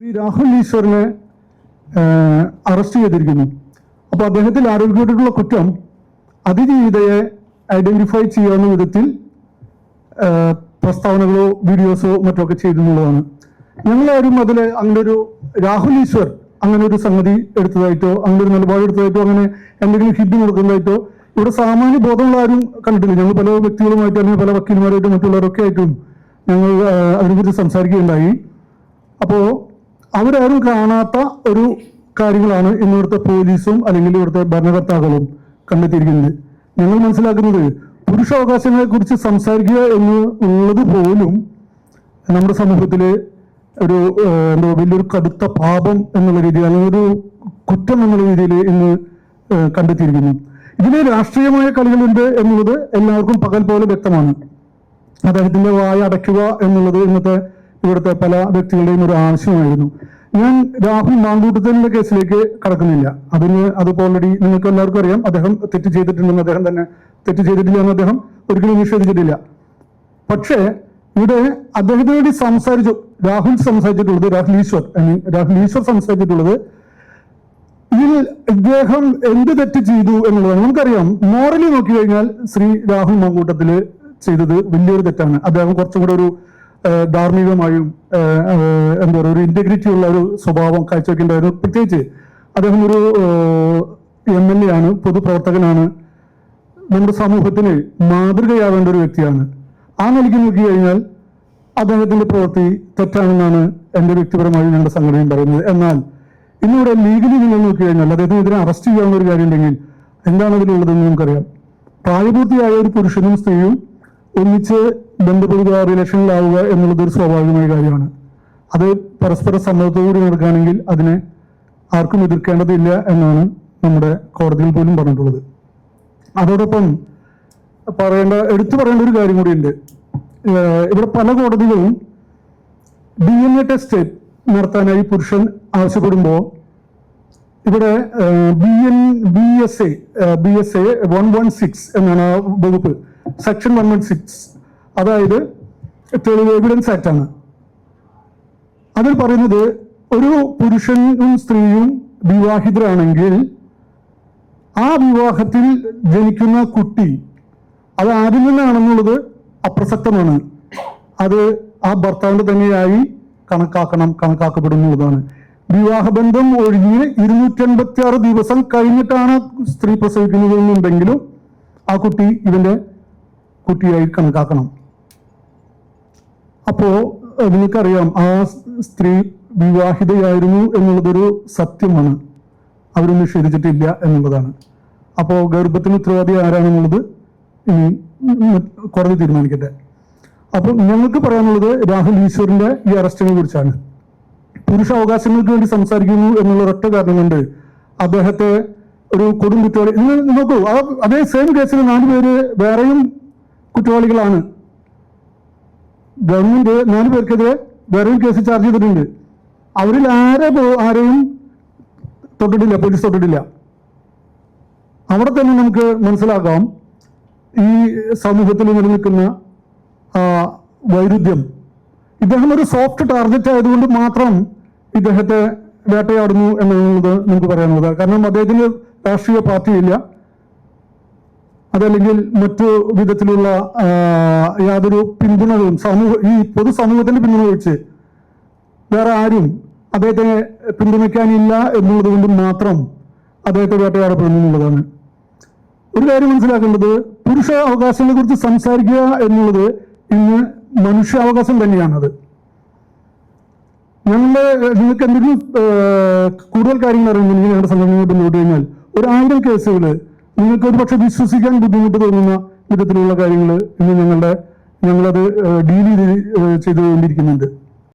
Rahul ഈശ്വറിനെ arrest ചെയ്തിരിക്കുന്നു. അപ്പോൾ അദ്ദേഹത്തിൽ ആരോപിക്കപ്പെട്ടിട്ടുള്ള കുറ്റം അതിജീവിതയെ ഐഡന്റിഫൈ ചെയ്യാവുന്ന വിധത്തിൽ പ്രസ്താവനകളോ വീഡിയോസോ മറ്റൊക്കെ ചെയ്തെന്നുള്ളതാണ്. ഞങ്ങളാരും അതിൽ അങ്ങനെ ഒരു രാഹുൽ ഈശ്വർ അങ്ങനെ ഒരു സംഗതി എടുത്തതായിട്ടോ അങ്ങനെ ഒരു നിലപാട് എടുത്തതായിട്ടോ അങ്ങനെ എന്തെങ്കിലും ഹിറ്റ് കൊടുക്കുന്നതായിട്ടോ ഇവിടെ സാമാന്യ ബോധമുള്ള ആരും കണ്ടിട്ടില്ല. ഞങ്ങൾ പല വ്യക്തികളുമായിട്ട് അല്ലെങ്കിൽ പല വക്കീൽമാരായിട്ടും മറ്റുള്ളവരൊക്കെ ആയിട്ടും ഞങ്ങൾ അതിനെക്കുറിച്ച് സംസാരിക്കുകയുണ്ടായി. അപ്പോൾ അവരാരും കാണാത്ത ഒരു കാര്യങ്ങളാണ് ഇന്ന് ഇവിടുത്തെ പോലീസും അല്ലെങ്കിൽ ഇവിടുത്തെ ഭരണകർത്താക്കളും കണ്ടെത്തിയിരിക്കുന്നത്. ഞങ്ങൾ മനസ്സിലാക്കുന്നത് പുരുഷാവകാശങ്ങളെ കുറിച്ച് സംസാരിക്കുക എന്ന് ഉള്ളത് പോലും നമ്മുടെ സമൂഹത്തിലെ ഒരു എന്തോ വലിയൊരു കടുത്ത പാപം എന്നുള്ള രീതിയിൽ അല്ലെങ്കിൽ ഒരു കുറ്റം എന്നുള്ള രീതിയിൽ ഇന്ന് കണ്ടെത്തിയിരിക്കുന്നു. ഇതിന് രാഷ്ട്രീയമായ കളികളുണ്ട് എന്നുള്ളത് എല്ലാവർക്കും പകൽ പോലെ വ്യക്തമാണ്. അദ്ദേഹത്തിന്റെ വായ അടയ്ക്കുക എന്നുള്ളത് ഇന്നത്തെ ഇവിടുത്തെ പല വ്യക്തികളുടെയും ഒരു ആവശ്യമായിരുന്നു. ഞാൻ രാഹുൽ മാങ്കൂട്ടത്തിന്റെ കേസിലേക്ക് കടക്കുന്നില്ല. അതിന് അത് ഓൾറെഡി നിങ്ങൾക്ക് എല്ലാവർക്കും അറിയാം അദ്ദേഹം തെറ്റ് ചെയ്തിട്ടുണ്ടെന്ന് അദ്ദേഹം തന്നെ തെറ്റ് ചെയ്തിട്ടില്ല എന്ന് അദ്ദേഹം ഒരിക്കലും നിഷേധിച്ചിട്ടില്ല. പക്ഷേ ഇവിടെ അദ്ദേഹത്തിന് വേണ്ടി സംസാരിച്ചു രാഹുൽ സംസാരിച്ചിട്ടുള്ളത് രാഹുൽ ഈശ്വർ ഐ മീൻ രാഹുൽ ഈശ്വർ സംസാരിച്ചിട്ടുള്ളത്. ഇതിൽ ഇദ്ദേഹം എന്ത് തെറ്റ് ചെയ്തു എന്നുള്ളതാണ്. നമുക്കറിയാം മോറലി നോക്കി കഴിഞ്ഞാൽ ശ്രീ രാഹുൽ മാങ്കൂട്ടത്തിൽ ചെയ്തത് വലിയൊരു തെറ്റാണ്. അദ്ദേഹം കുറച്ചും കൂടെ ഒരു ധാർമ്മികമായും എന്താ പറയുക ഒരു ഇന്റഗ്രിറ്റി ഉള്ള ഒരു സ്വഭാവം കാഴ്ചവെക്കുന്നുണ്ടായിരുന്നു പ്രത്യേകിച്ച് അദ്ദേഹം ഒരു എം എൽ എ ആണ് പൊതുപ്രവർത്തകനാണ്. നമ്മുടെ സമൂഹത്തിന് മാതൃകയാവേണ്ട ഒരു വ്യക്തിയാണ്. ആ നിലയ്ക്ക് നോക്കി കഴിഞ്ഞാൽ അദ്ദേഹത്തിന്റെ പ്രവൃത്തി തെറ്റാണെന്നാണ് എന്റെ വ്യക്തിപരമായി ഞങ്ങളുടെ സംഘടനയും പറയുന്നത്. എന്നാൽ ഇന്നിവിടെ ലീഗലി നിങ്ങൾ നോക്കി കഴിഞ്ഞാൽ അദ്ദേഹത്തിന് ഇതിനെ അറസ്റ്റ് ചെയ്യാവുന്ന ഒരു കാര്യം ഉണ്ടെങ്കിൽ എന്താണ് അതിലുള്ളതെന്ന് നമുക്കറിയാം. പ്രായപൂർത്തിയായ ഒരു പുരുഷനും സ്ത്രീയും ഒന്നിച്ച് ബന്ധപ്പെടുക റിലേഷനിലാവുക എന്നുള്ളത് ഒരു സ്വാഭാവികമായ കാര്യമാണ്. അത് പരസ്പര സമ്മതത്തോടുകൂടി നടക്കുകയാണെങ്കിൽ അതിനെ ആർക്കും എതിർക്കേണ്ടതില്ല എന്നാണ് നമ്മുടെ കോടതിയിൽ പോലും പറഞ്ഞിട്ടുള്ളത്. അതോടൊപ്പം പറയേണ്ട എടുത്തു പറയേണ്ട ഒരു കാര്യം കൂടിയുണ്ട്. ഇവിടെ പല കോടതികളും ഡി എൻ എ ടെസ്റ്റ് നടത്താനായി പുരുഷൻ ആവശ്യപ്പെടുമ്പോൾ ഇവിടെ B N B S A B S A one one six എന്നാണ് ആ വകുപ്പ്. Section one one six. അതായത് തെളിവ് എവിഡൻസ് ആക്ട് ആണ്. അതിൽ പറയുന്നത് ഒരു പുരുഷനും സ്ത്രീയും വിവാഹിതരാണെങ്കിൽ ആ വിവാഹത്തിൽ ജനിക്കുന്ന കുട്ടി അത് ആരിൽ നിന്നാണെന്നുള്ളത് അപ്രസക്തമാണ്. അത് ആ ഭർത്താവിന്റെ തന്നെയായി കണക്കാക്കണം കണക്കാക്കപ്പെടുന്നുള്ളതാണ്. വിവാഹബന്ധം ഒഴിഞ്ഞ് ഇരുന്നൂറ്റി ആറ് ദിവസം കഴിഞ്ഞിട്ടാണ് സ്ത്രീ പ്രസവിക്കുന്നതെന്നുണ്ടെങ്കിലും ആ കുട്ടി ഇവന്റെ കുട്ടിയായി കണക്കാക്കണം. അപ്പോ നിങ്ങൾക്കറിയാം ആ സ്ത്രീ വിവാഹിതയായിരുന്നു എന്നുള്ളതൊരു സത്യമാണ്. അവർ നിഷേധിച്ചിട്ടില്ല എന്നുള്ളതാണ്. അപ്പോ ഗർഭത്തിന് ഉത്തരവാദി ആരാണെന്നുള്ളത് ഇനി കുറഞ്ഞ് തീരുമാനിക്കട്ടെ. അപ്പോൾ ഞങ്ങൾക്ക് പറയാനുള്ളത് രാഹുൽ ഈശ്വറിന്റെ ഈ അറസ്റ്റിനെ കുറിച്ചാണ്. പുരുഷ അവകാശങ്ങൾക്ക് വേണ്ടി സംസാരിക്കുന്നു എന്നുള്ള ഒറ്റ കാരണം കൊണ്ട് അദ്ദേഹത്തെ ഒരു കൊടും കുറ്റവാളി നോക്കൂ അതേ സെയിം കേസിൽ നാല് പേര് വേറെയും കുറ്റവാളികളാണ്. ഗവൺമെന്റ് നാല് പേർക്കെതിരെ വെറും കേസ് ചാർജ് ചെയ്തിട്ടുണ്ട്. അവരിൽ ആരെ ആരെയും തൊട്ടിട്ടില്ല പോലീസ് തൊട്ടിട്ടില്ല. അവിടെ തന്നെ നമുക്ക് മനസ്സിലാക്കാം ഈ സമൂഹത്തിൽ നിലനിൽക്കുന്ന വൈരുദ്ധ്യം. ഇദ്ദേഹം ഒരു സോഫ്റ്റ് ടാർഗറ്റ് ആയതുകൊണ്ട് മാത്രം ഇദ്ദേഹത്തെ വേട്ടയാടുന്നു എന്നുള്ളത് നമുക്ക് പറയാനുള്ളത് കാരണം അദ്ദേഹത്തിന് രാഷ്ട്രീയ പാർട്ടിയില്ല. അതല്ലെങ്കിൽ മറ്റു വിധത്തിലുള്ള യാതൊരു പിന്തുണകളും സമൂഹ ഈ പൊതുസമൂഹത്തിന്റെ പിന്തുണ ഒഴിച്ച് വേറെ ആരും അദ്ദേഹത്തെ പിന്തുണയ്ക്കാനില്ല എന്നുള്ളത് കൊണ്ട് മാത്രം അദ്ദേഹത്തെ വേട്ടയാടപ്പെടുന്നു എന്നുള്ളതാണ്. ഒരു കാര്യം മനസ്സിലാക്കേണ്ടത് പുരുഷ അവകാശങ്ങളെ കുറിച്ച് സംസാരിക്കുക എന്നുള്ളത് ഇന്ന് മനുഷ്യാവകാശം തന്നെയാണത് ഞങ്ങളുടെ നിങ്ങൾക്ക് എന്തെങ്കിലും കൂടുതൽ കാര്യങ്ങൾ അറിയുന്നുണ്ടെങ്കിൽ ഞങ്ങളുടെ സംഘടനയോട് മുന്നോട്ട് കഴിഞ്ഞാൽ ഒരു ആയിരം കേസുകൾ നിങ്ങൾക്ക് ഒരു പക്ഷെ വിശ്വസിക്കാൻ ബുദ്ധിമുട്ട് തോന്നുന്ന വിധത്തിലുള്ള കാര്യങ്ങൾ ഇന്ന് ഞങ്ങളുടെ ഞങ്ങളത് ഡീൽ ചെയ്ത് ചെയ്തുകൊണ്ടിരിക്കുന്നുണ്ട്.